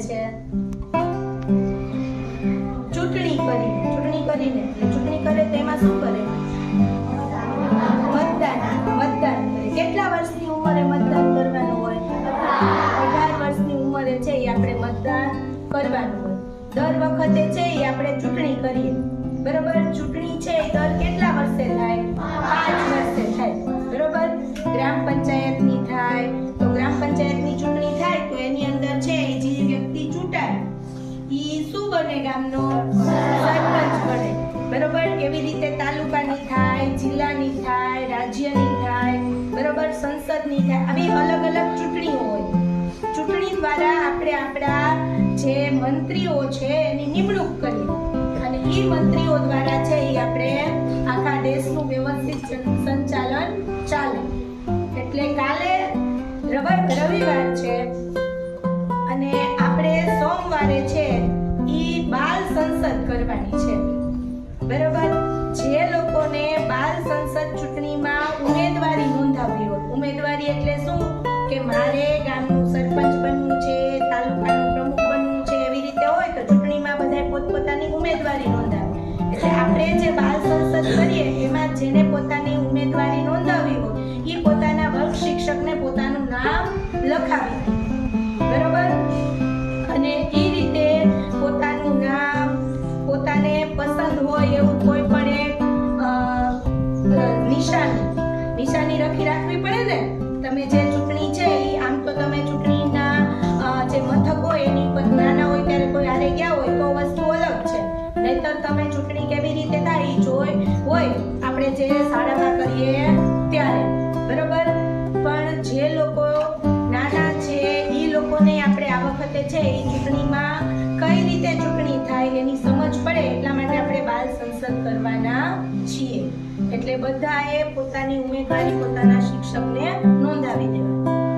છે. ચૂંટણી કરી ચૂંટણી કરીને, એટલે ચૂંટણી કરે તેમાં શું કરે? મતદાન મતદાન કરે. કેટલા વર્ષની ઉંમરે મતદાન કરવાનું હોય? અઢાર વર્ષની ઉંમરે છે એ આપણે મતદાન કરવાનું હોય. દર વખતે છે એ આપણે ચૂંટણી કરીએ. બરોબર? ચૂંટણી છે એ દર કેટલા વર્ષે થાય? પાંચ વર્ષે થાય. બરોબર? ગ્રામ પંચાયતની છે એની નિમણૂક કરી. અને એ મંત્રીઓ દ્વારા છે એ આપણે આખા દેશનું વ્યવસ્થિત સંચાલન ચાલે. એટલે કાલે રવ- રવિવાર છે બાલ કરીએ, એમાં જેને પોતાની ઉમેદવારી નોંધાવી હોય એ પોતાના વર્ગ શિક્ષકને પોતાનું નામ લખાવી. બરોબર? અને એ રીતે પોતાનું નામ પોતાને પસંદ હોય એવું કોઈ પણ એક નિશાની નિશાની રખી રાખવી પડે ને? તમે જે ચૂંટણી છે એ આમ તો તમે ચૂંટણીના જે મથક હોય, એની ઉપર નાના હોય ત્યારે કોઈ હારે ગયા હોય, તો વસ્તુ અલગ છે. નહીતર તમે ચૂંટણી કેવી રીતે આપણે જે શાળામાં કરીએ ત્યારે, બરોબર? પણ જે લોકો નાના છે એ લોકોને આપણે આ વખતે છે એ ચૂંટણીમાં કઈ રીતે ચૂંટણી થાય એની સમજ પડે એટલા માટે આપણે બાલ સંસદ કરવાના છીએ. એટલે બધાએ પોતાની ઉમેદવારી પોતાના શિક્ષકને નોંધાવી દેવા.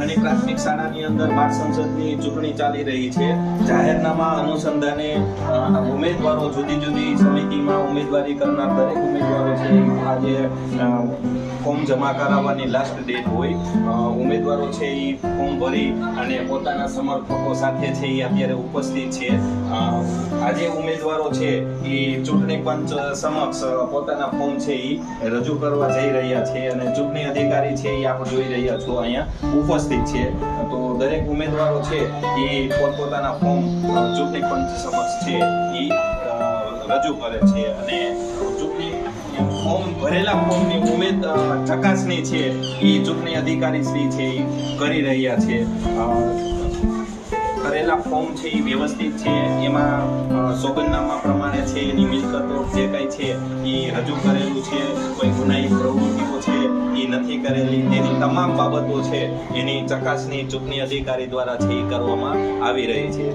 ધાનણી પ્રાથમિક શાળાની અંદર બાળ સંસદની ચૂંટણી ચાલી રહી છે. જાહેરનામા અનુસંધાને ઉમેદવારો જુદી જુદી સમિતિમાં ઉમેદવારી કરનાર દરેક ઉમેદવારો છે. આજે ફોર્મ જમા કરાવવાની લાસ્ટ ડેટ હોય. ઉમેદવારો છે એ ફોર્મ ભરી અને પોતાના સમર્થકો સાથે છે એ અત્યારે ઉપસ્થિત છે. આજે ઉમેદવારો છે એ ચૂંટણી પંચ સમક્ષ પોતાના ફોર્મ છે એ રજૂ કરવા જઈ રહ્યા છે અને ચૂંટણી અધિકારી છે એ આપણે જોઈ રહ્યા છો અહીંયા ઉપસ્થિત છે. તો દરેક ઉમેદવારો છે એ પોતપોતાના ફોર્મ ચૂંટણી પંચ સમક્ષ છે એ રજૂ કરે છે. અને ચૂંટણી ફોર્મ ભરેલા ફોર્મની ઉમેદ ચકાસણી છે એ ચૂંટણી અધિકારી શ્રી છે એ કરી રહ્યા છે. ભરેલા ફોર્મ છે એ વ્યવસ્થિત છે. એમાં સોગંદનામા પ્રમાણે છે, એની મિલકતો જે કંઈ છે એ રજૂ કરેલું છે. કોઈ ગુનાહિત પ્રવૃત્તિઓ છે નથી કરેલી. એની તમામ બાબતો છે, એની ચકાસણી ચૂંટણી અધિકારી દ્વારા છે, એ કરવામાં આવી રહી છે.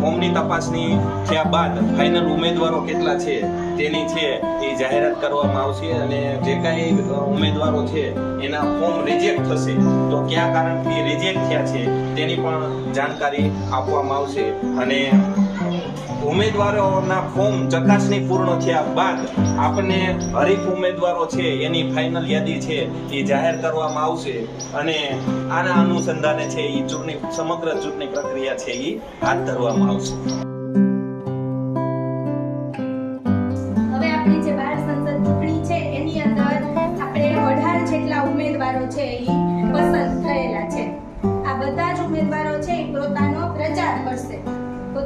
ફોર્મની તપાસણી થયા બાદ ફાઇનલ ઉમેદવારો કેટલા છે, તેની છે, એ જાહેરાત કરવામાં આવશે અને જે કાંઈ ઉમેદવારો છે, એના ફોર્મ રિજેક્ટ થશે. તો કયા કારણથી રિજેક્ટ થયા છે, તેની પણ જાણકારી આપવામાં આવશે અને ઉમેદવારોના ફોર્મ ચકાસણી પૂર્ણ થયા બાદ આપણને હરીફ ઉમેદવારો છે, એની ફાઇનલ યાદી છે એ જાહેર કરવામાં આવશે અને આના અનુસંધાને છે એ ચૂંટણી, સમગ્ર ચૂંટણી પ્રક્રિયા છે એ હાથ ધરવામાં આવશે. છે એ પસંદ થયેલા છે. આ બધા જ ઉમેદવારો છે એ પોતાનો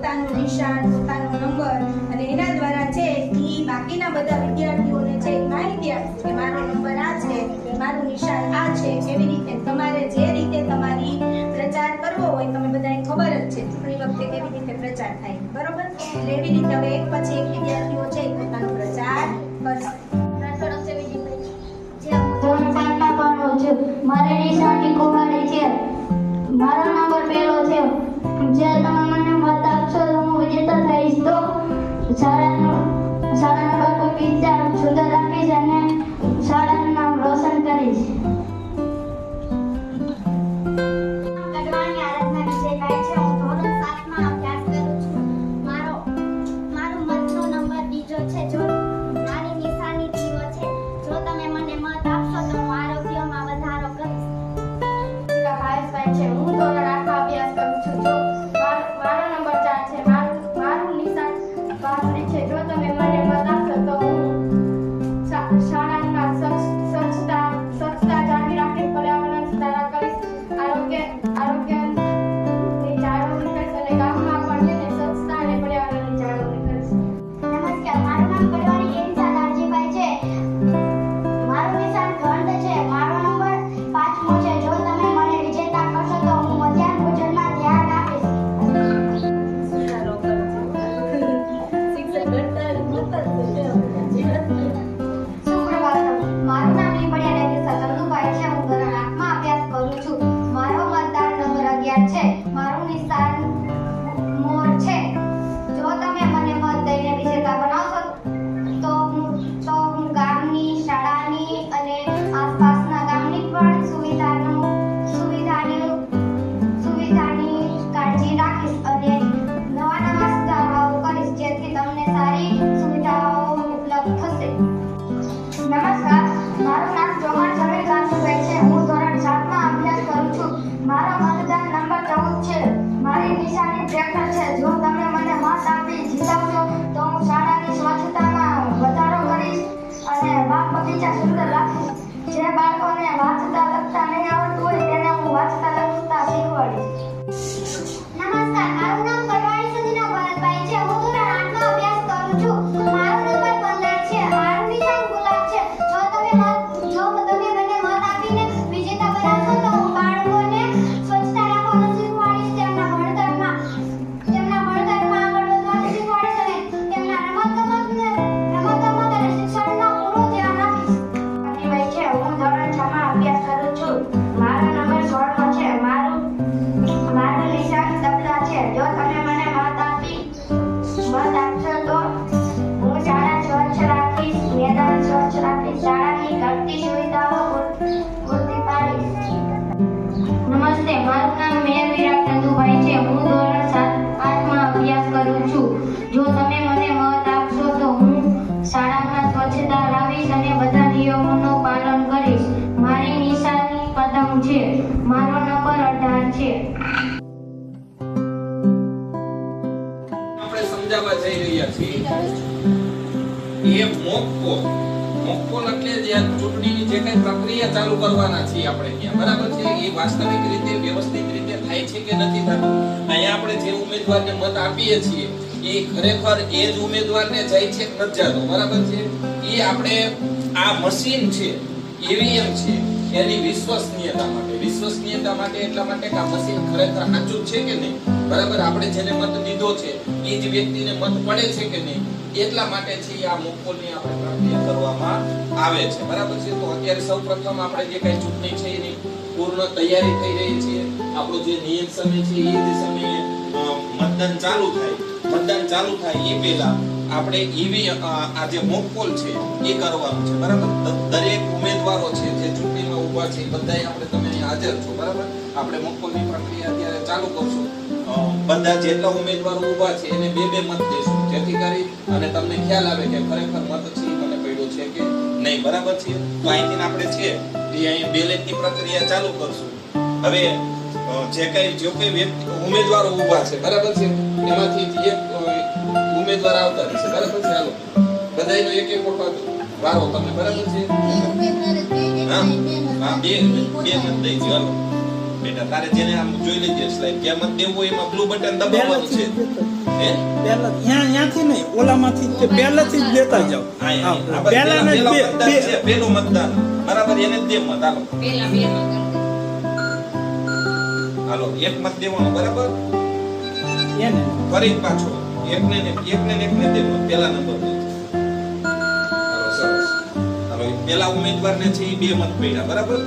પોતાનું નિશાન પોતાનો નંબર અને એના દ્વારા છે એ બાકીના બધા વિદ્યાર્થીઓને છે માહિતી આપશે કે મારો નંબર આ છે મારું નિશાન આ છે એવી રીતે તમારે જે રીતે તમારી પ્રચાર કરવો હોય તમે બધાને ખબર જ છે ચૂંટણી વખતે કેવી રીતે પ્રચાર થાય, બરોબર? એટલે એવી રીતે હવે એક પછી એક વિદ્યાર્થીઓ છે પોતાનો પ્રચાર કરશે. મારે નિશાન છું કુમારી છે મારો નંબર પહેલો છે. જે તમે મને શાળાનું શાળાનું બાપુ પિક્ચર સુંદર રાખીશ અને શાળાનું નામ રોશન કરીશ. જે બાળકોને વાંચતા લખતા નહીં આવડતું હોય તેને હું વાંચતા લખતા શીખવાડીશ. એ મોક્કો મોક્કો એટલે જે ચૂંટણીની જે કઈ પ્રક્રિયા ચાલુ કરવાના છીએ આપણે ત્યાં, બરાબર છે? એ વાસ્તવિક રીતે, વ્યવસ્થિત રીતે થાય છે કે નથી થતું? અહીંયા આપણે જે ઉમેદવારને મત આપીએ છીએ, એ ખરેખર એ જ ઉમેદવારને જાય છે કે બરાબર છે? એ આપણે આ મશીન છે, ઈવીએમ છે, એની વિશ્વસનીયતા માટે વિશ્વસનીયતા માટે એટલા માટે કે આ મશીન ખરેખર સાચું છે કે નહીં? બરાબર, આપણે જેને મત દીધો છે, એ જ વ્યક્તિને મત પડે છે કે નહીં? એટલા માટે છે આ મોકોની આપણે પ્રક્રિયા કરવામાં આવે છે. બરાબર છે? તો અત્યારે સૌપ્રથમ આપણે જે કઈ ચૂંટણી છે એની પૂર્ણ તૈયારી થઈ રહી છે. આપણો જે નિયત સમય છે એ સમયે મતદાન ચાલુ થાય. મતદાન ચાલુ થાય એ પહેલા આપણે ઈવી આ જે મોકપોલ છે એ કરવાનું છે. બરાબર? દરેક ઉમેદવારો છે જે ચૂંટણીમાં ઊભા છે બધાય આપણે તમે હાજર છો. બરાબર? આપણે મોકપોલની પ્રક્રિયા અત્યારે ચાલુ કરશું. બધા જેટલા ઉમેદવારો ઊભા છે એને બે બે મત દેશું. જેથી કરી અને તમને ખ્યાલ આવે કે ખરેખર મત છે મને પડ્યો છે કે નહીં. બરાબર છે? તો અહીંથી આપણે છે એ અહીં બેલેટની પ્રક્રિયા ચાલુ કરશું. હવે જે કઈ જો કઈ વ્યક્તિ ઉમેદવારો ઊભા છે બરાબર છે? એમાંથી એક ઉમેદવાર આવતા રહેશે. બરાબર છે? હાલો. બધાયનો એક એક વખત વારો તમને બરાબર છે? હા. બે બે મત દઈ હાલો. બેટા તારે જેને આમ જોઈ લેજે સ્લાઇડ ક્યાં મત દેવું હોય એમાં બ્લુ બટન દબાવવાનું છે. હે? પહેલા ત્યાં ત્યાંથી નહીં ઓલામાંથી તે પહેલાથી જ દેતા જાવ હા, પહેલા જ પેલા બે બે. પેલું મતદાન બરાબર એને જ દે મત હાલો હાલો એક મત દેવાનો બરાબર? એને. ફરી પાછો. એકને ને એકને ને એકને દે મત પહેલા નંબર દે. હાલો સરસ. હાલો ઉમેદવારને છે એ બે મત પડ્યા બરાબર?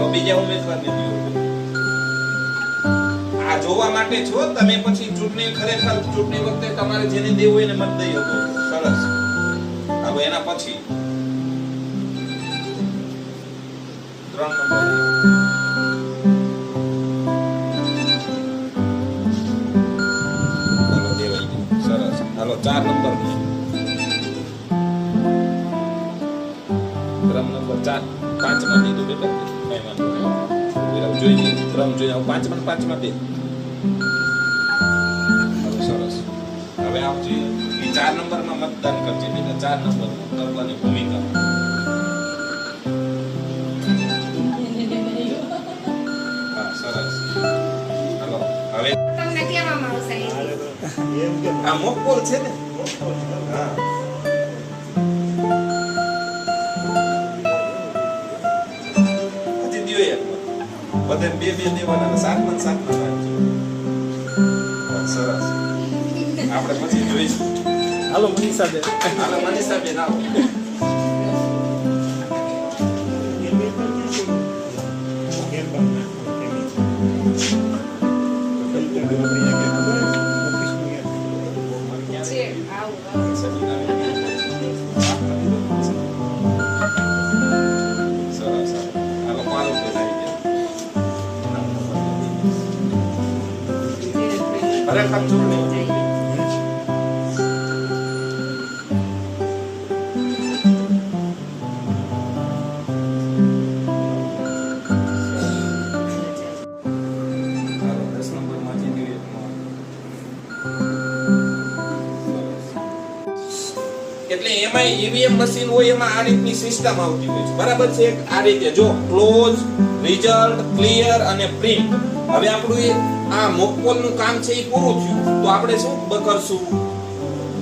હાલો બીજા ઉમેદવારને દો આ જોવા માટે છો તમે પછી ચૂંટણી ખરેખર ચૂંટણી વખતે તમારે જેને દેવું એને મત દઈ શકો. સરસ. હવે એના પછી ત્રણ નંબર. હાલો ચાર નંબર. ક્રમ નંબર, ચાર. પાંચમાં દીધું બેટા. કઈ વાંધો નહીં વિરામ જોઈ લઈએ ક્રમ જોઈ હવે પાંચમાં ને પાંચમાં દે હવે સરસ હવે આપજે એ ચાર નંબરમાં મતદાન કરજે બેટા ચાર નંબર કરવાની ભૂમિકા હા સરસ હાલો હવે તમને મત. બધે બે બે દેવાના અને સાતમાં ને સાતમાં રાખજો. હા, સરસ આપણે પછી જોઈશું હાલો મનીષા બેન હાલો મનીષાબેન આવો છે આવું આવું. સરસ એટલે એમાં ઈવીએમ મશીન હોય એમાં આ રીતની સિસ્ટમ આવતી હોય છે. બરાબર છે? આ રીતે જો ક્લોઝ રિઝલ્ટ ક્લિયર અને પ્રિન્ટ હવે આપણું એ આ મોકપોલનું કામ છે એ પૂરું થયું. તો આપણે શું કરશું?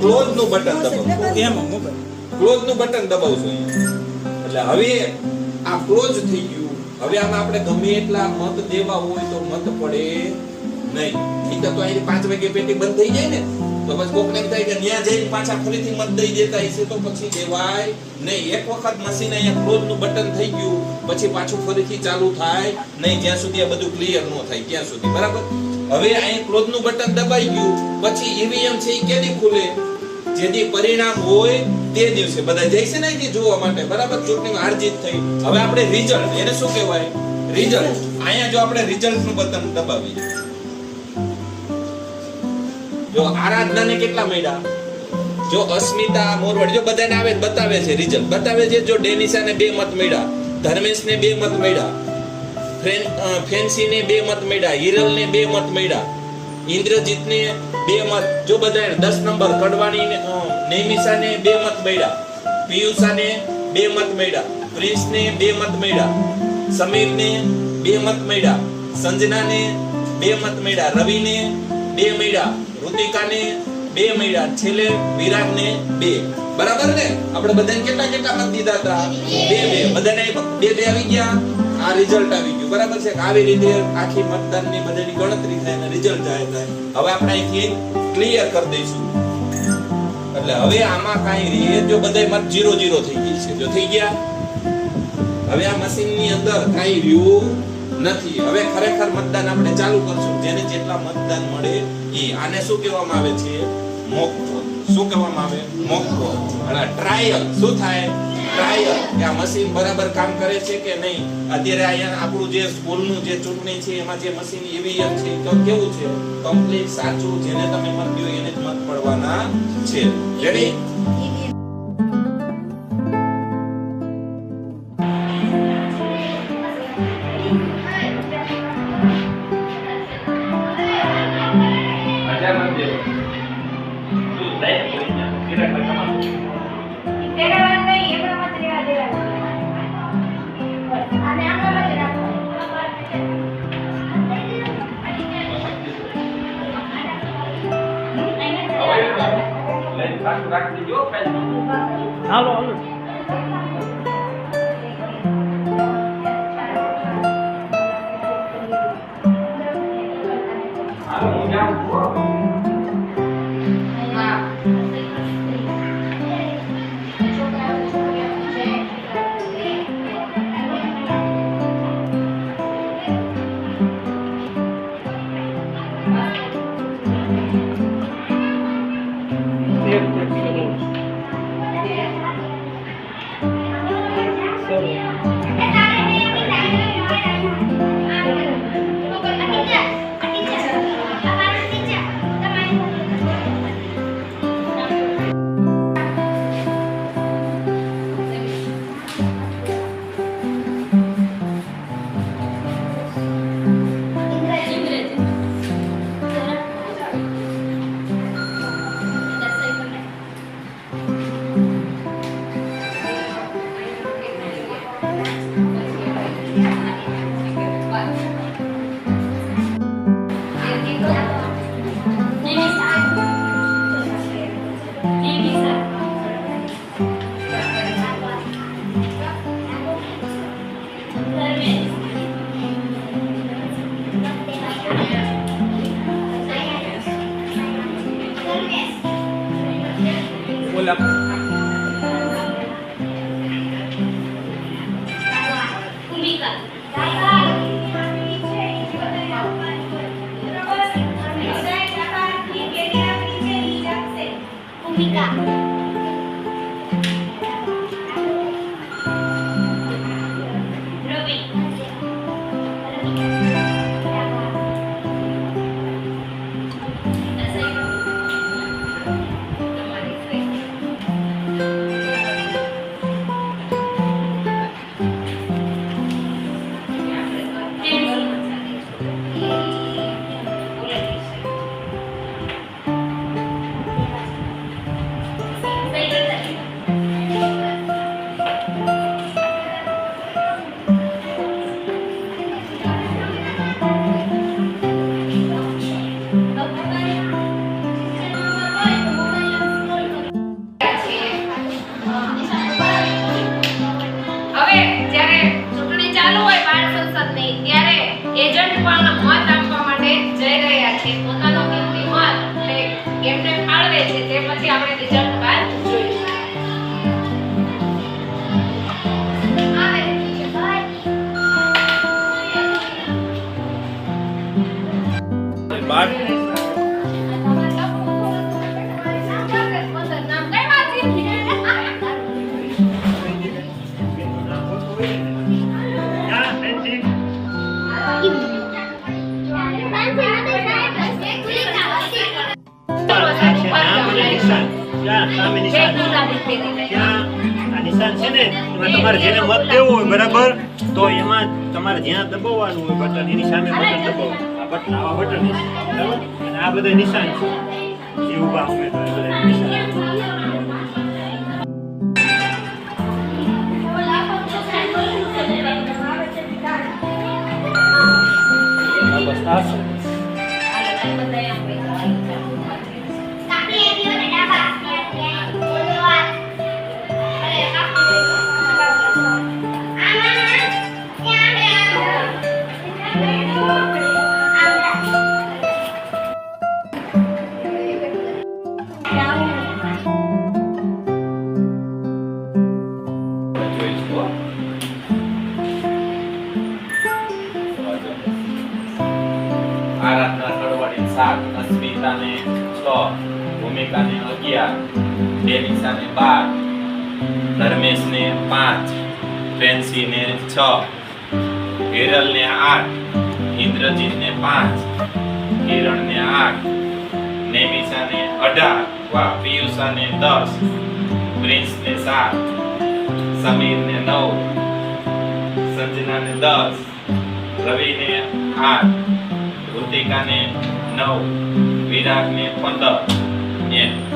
ક્લોઝનું બટન દબાવશું એમ મોબાઈલ. ક્લોઝનું બટન દબાવશું એટલે હવે આ ક્લોઝ થઈ ગયું. હવે આમાં આપણે ગમે એટલા મત દેવા હોય તો મત પડે નહીં. એ તો અહીં પાંચ વાગે પેટી બંધ થઈ જાય ને? તો પછી કોકને એમ થાય કે ન્યા જઈને પાછા ફરીથી મત દઈ દેતા હશે તો પછી દેવાય નહીં. એક વખત મશીન અહીંયા ક્લોઝનું બટન થઈ ગયું, પછી પાછું ફરીથી ચાલુ થાય નહીં. જ્યાં સુધી આ બધું ક્લિયર ન થાય, ત્યાં સુધી. બરાબર? હવે અહીં ક્લોઝનું બટન દબાઈ ગયું, પછી ઈવીએમ છે એ કેદી ખુલે? જેથી પરિણામ હોય તે દિવસે. બધા જઈશે ને અહીંથી જોવા માટે. બરાબર? ચૂંટણી હાર જીત થઈ. હવે આપણે રિઝલ્ટ એને શું કહેવાય? રિઝલ્ટ અહીંયા જો આપણે રિઝલ્ટનું બટન દબાવીએ. જો આરાધનાને કેટલા મળ્યા? જો અસ્મિતા મોરવાડી જો બધાને આવે બતાવે છે રિઝલ્ટ બતાવે છે જો ડેનિસાને બે મત મળ્યા ધર્મેશને બે મત મળ્યા ફેન્સીને બે મત મળ્યા હિરલને બે મત મળ્યા ઇન્દ્રજીતને બે મત. જો બધા દસ નંબર કડવાણીને અ, નૈમિષાને બે મત મળ્યા પિયુષાને બે મત મળ્યા પ્રિન્સને બે મત મળ્યા સમીરને બે મત મળ્યા સંજનાને બે મત મળ્યા રવિને બે મળ્યા ઋતિકાને બે મળ્યા. છેલ્લે વિરાગને બે. બરાબર ને? આપણે બધાને કેટલા કેટલા મત દીધા હતા? બે બે. બધાને બે બે આવી ગયા. આ રિઝલ્ટ આવી ગયું. બરાબર છે? આવી રીતે આખી મતદાનની બધાની ગણતરી થાય અને રિઝલ્ટ જાહેર થાય. હવે આપણે અહીંથી ક્લિયર કરી દઈશું. એટલે હવે આમાં કાંઈ રીએ જો બધા મત જીરો જીરો થઈ ગઈ છે. જો થઈ ગયા? હવે આ મશીનની અંદર કાંઈ રહ્યું નથી. હવે ખરેખર મતદાન આપણે ચાલુ કરશું. જેને જેટલા મતદાન મળે એ આને શું કહેવામાં આવે છે? Mock vote. શું કહેવામાં આવે? મોક અને ટ્રાયલ શું થાય? ટ્રાયલ કે આ મશીન બરાબર કામ કરે છે કે નહીં? અત્યારે અહીંયા આપણું જે સ્કૂલનું જે ચૂંટણી છે, એમાં જે મશીન ઈવીએમ છે, તો કેવું છે? કમ્પ્લીટ સાચું, જેને તમે મત દો એને જ મત પડવાના છે. રેડી તમારે જેને મત દેવો હોય બરાબર? તો એમાં તમારે જ્યાં દબાવવાનું હોય બટન એની સામે બટન દબાવો. આ બટન આવા બટન છે. બરાબર? અને આ બધા નિશાન છે. જે ઊભા ઉમેદવાર એ બધા નિશાન. બસ છ ભૂમિકાને અગિયાર ડેનિસાને બાર ધર્મેશને પાંચ ફેન્સીને છ હિરલને આઠ ઇન્દ્રજીતને પાંચ કિરણને આઠ નેમિષાને અઢાર વાહ પિયુષાને દસ પ્રિન્સને સાત સમીરને નવ સંજનાને દસ રવિને આઠ, ઋતિકાને નવ વિરાગને પંદર. એમ.